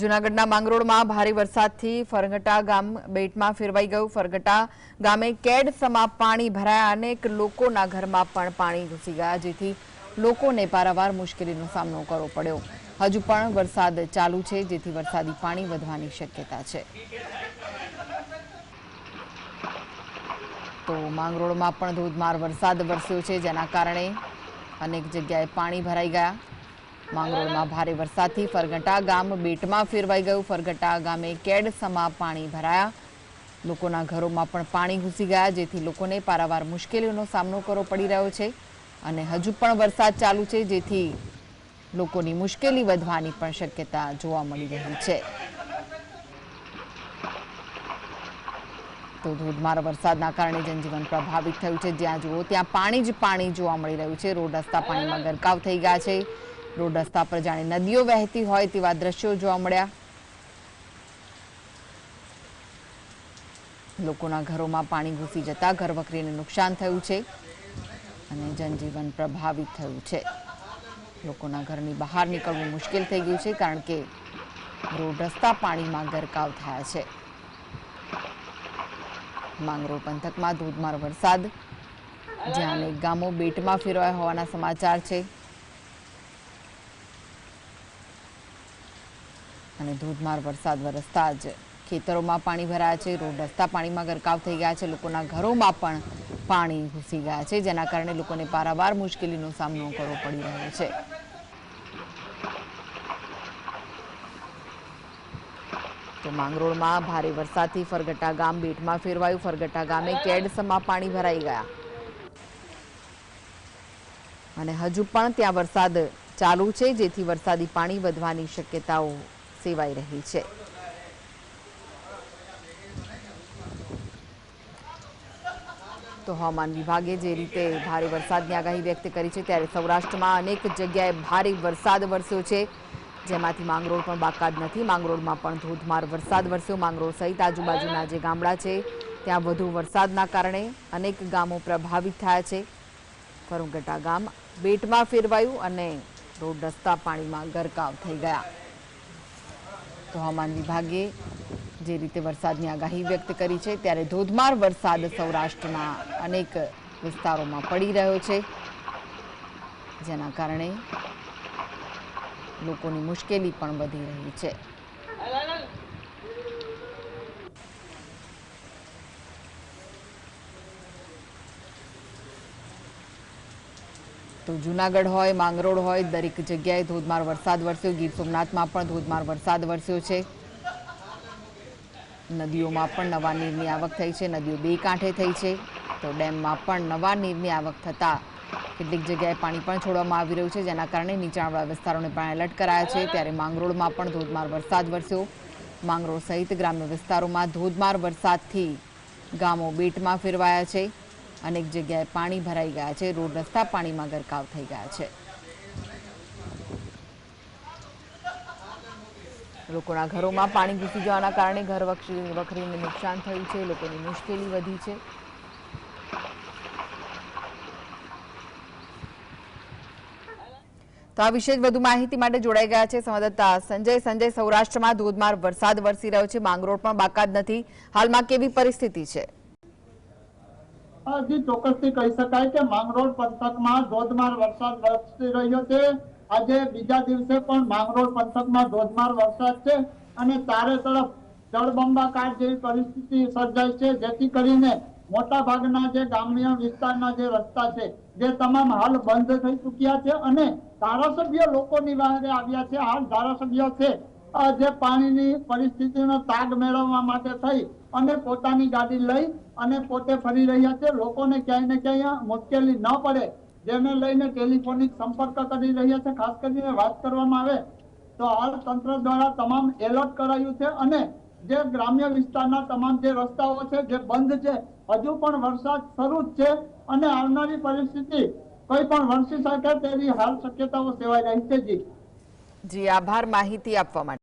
જૂનાગઢના માંગરોળમાં ભારે વરસાદથી ફરગટા ગામ બેટમાં ફેરવાઈ ગયું. ફરગટા ગામે કેડ સમા પાણી ભરાયા અનેક લોકોના ઘરમાં પણ પાણી ઘૂસી ગયા, જેથી લોકોને પારાવાર મુશ્કેલીનો સામનો કરવો પડ્યો. હજુ પણ વરસાદ ચાલુ છે, જેથી વરસાદી પાણી વધવાની શક્યતા છે. તો માંગરોળમાં પણ ધોધમાર વરસાદ વરસ્યો છે, જેના કારણે અનેક જગ્યાએ પાણી ભરાઈ ગયા. માંગરોળમાં ભારે વરસાદથી ફરગટા ગામ બેટમાં ફેરવાઈ ગયું. ફરગટા ગામે કેડ સમા પાણી ભરાયા. લોકોના ઘરોમાં પણ પાણી ઘૂસી ગયા, જેથી લોકોને પારાવાર મુશ્કેલીઓનો સામનો કરવો પડી રહ્યો છે અને હજુ પણ વરસાદ ચાલુ છે, જેથી લોકોની મુશ્કેલી વધવાની પણ શક્યતા જોવા મળી રહી છે. તો ધોધમાર વરસાદના કારણે જનજીવન પ્રભાવિત થયું છે. જ્યાં જુઓ, ત્યાં પાણી જ પાણી જોવા મળી રહ્યું છે. રોડ રસ્તા પાણીમાં ગરકાવ થઈ ગયા છે. રોડ રસ્તા પર જાણે નદીઓ વહેતી હોય તેવા દ્રશ્યો જોવા મળ્યા. લોકોના ઘરોમાં પાણી ઘૂસી જતા ઘરવકરીને નુકસાન થયું છે અને જનજીવન પ્રભાવિત થયું છે. લોકોના ઘરની બહાર નીકળવું મુશ્કેલ થઈ ગયું છે કારણ કે રોડ રસ્તા પાણીમાં ગરકાવ થયા છે. માંગરોળ પંથકમાં ધોધમાર વરસાદ, જ્યાં અનેક ગામો બેટમાં ફેરવાયા હોવાના સમાચાર છે. અને ધોધમાર વરસાદ વરસતા જ ખેતરોમાં પાણી ભરાયા છે. રોડ રસ્તા પાણીમાં ગરકાવ થઈ ગયા છે. લોકોના ઘરોમાં પણ પાણી ઘૂસી ગયા છે, જેના કારણે લોકોને પારાવાર મુશ્કેલીનો સામનો કરવો પડી રહ્યો છે. તો માંગરોળમાં ભારે વરસાદથી ફરગટા ગામ બેટમાં ફેરવાયું. ફરગટા ગામે કેડસમાં પાણી ભરાઈ ગયા. અને હજુ પણ ત્યાં વરસાદ ચાલુ છે, જેથી વરસાદી પાણી વધવાની શક્યતાઓ સેવાઈ રહી છે. તો હવામાન વિભાગે જે રીતે ભારે વરસાદની આગાહી વ્યક્ત કરી છે, ત્યારે સૌરાષ્ટ્રમાં અનેક જગ્યાએ ભારે વરસાદ વરસ્યો છે. જેમાંથી માંગરોળ પણ બાકાત નથી. માંગરોળમાં પણ ધોધમાર વરસાદ વરસ્યો. માંગરોળ સહિત આજુબાજુના જે ગામડા છે, ત્યાં વધુ વરસાદના કારણે અનેક ગામો પ્રભાવિત થયા છે. ફરુંગટા ગામ બેટમાં ફેરવાયું અને રોડ રસ્તા પાણીમાં ગરકાવ થઈ ગયા. તો હવામાન વિભાગે જે રીતે વરસાદની આગાહી વ્યક્ત કરી છે, ત્યારે ધોધમાર વરસાદ સૌરાષ્ટ્રના અનેક વિસ્તારોમાં પડી રહ્યો છે. જેના કારણે લોકોની મુશ્કેલી પણ વધી રહી છે. તો જુનાગઢ હોય, માંગરોળ હોય, દરેક જગ્યાએ ધોધમાર વરસાદ વરસ્યો. ગીર સોમનાથમાં પણ ધોધમાર વરસાદ વરસ્યો છે. નદીઓમાં પણ નવા નીરની આવક થઈ છે. નદીઓ બે કાંઠે થઈ છે. તો ડેમમાં પણ નવા નીરની આવક થતાં કેટલીક જગ્યાએ પાણી પણ છોડવામાં આવી રહ્યું છે, જેના કારણે નીચાણવાળા વિસ્તારોને પણ એલર્ટ કરાયા છે. ત્યારે માંગરોળમાં પણ ધોધમાર વરસાદ વરસ્યો. માંગરોળ સહિત ગ્રામ્ય વિસ્તારોમાં ધોધમાર વરસાદથી ગામો બેટમાં ફેરવાયા છે. અનેક જગ્યાએ પાણી ભરાઈ ગયા છે. રોડ રસ્તા પાણીમાં ગરકાવ થઈ ગયા છે. લોકોના ઘરોમાં પાણી ઘૂસી જવાના કારણે ઘર વખરી, વખરીને નુકસાન થયું છે. લોકોની મુશ્કેલી વધી છે. તો આ વિશે વધુ માહિતી માટે જોડાઈ ગયા છે સંવાદદાતા સંજય. સંજય, સૌરાષ્ટ્રમાં ધોધમાર વરસાદ વરસી રહ્યો છે. માંગરોળ પણ બાકાત નથી. હાલમાં કેવી પરિસ્થિતિ છે? હજી ચોક્કસથી કહી શકાય કે માંગરોળ પંથકમાં ધોધમાર વરસાદ વરસી રહ્યો છે. આજે બીજા દિવસે પણ માંગરોળ પંથકમાં ધોધમાર વરસાદ છે અને ચારે તરફ જળબંબાકાર જેવી પરિસ્થિતિ સર્જાઈ છે. જેથી કરીને મોટા ભાગના જે ગ્રામ્ય વિસ્તારના જે રસ્તા છે, જે તમામ હાલ બંધ થઈ ચૂક્યા છે અને ધારાસભ્ય લોકોની વારે આવ્યા છે. હાલ ધારાસભ્ય છે. જે પાણીની પરિસ્થિતિનો તાગ મેળવવા માટે થઈ અને પોતાની ગાડી લઈ અને પોતે ફરી રહ્યા છે. લોકોને ક્યાંય ને ક્યાંય મુશ્કેલી ન પડે. જેને લઈને ટેલિફોનિક સંપર્ક કરી રહ્યા છે, ખાસ કરીને વાત કરવામાં આવે તો હાલ તંત્ર દ્વારા તમામ એલર્ટ કરાયું છે અને જે ગ્રામ્ય વિસ્તારના તમામ જે રસ્તાઓ છે, જે બંધ છે, હજુ પણ વરસાદ શરૂ જ છે અને આવનારી પરિસ્થિતિ કોઈ પણ વરસી શકે તેવી હાલ શક્યતાઓ સેવાઈ રહી છે જી. જી, આભાર માહિતી આપવા માટે.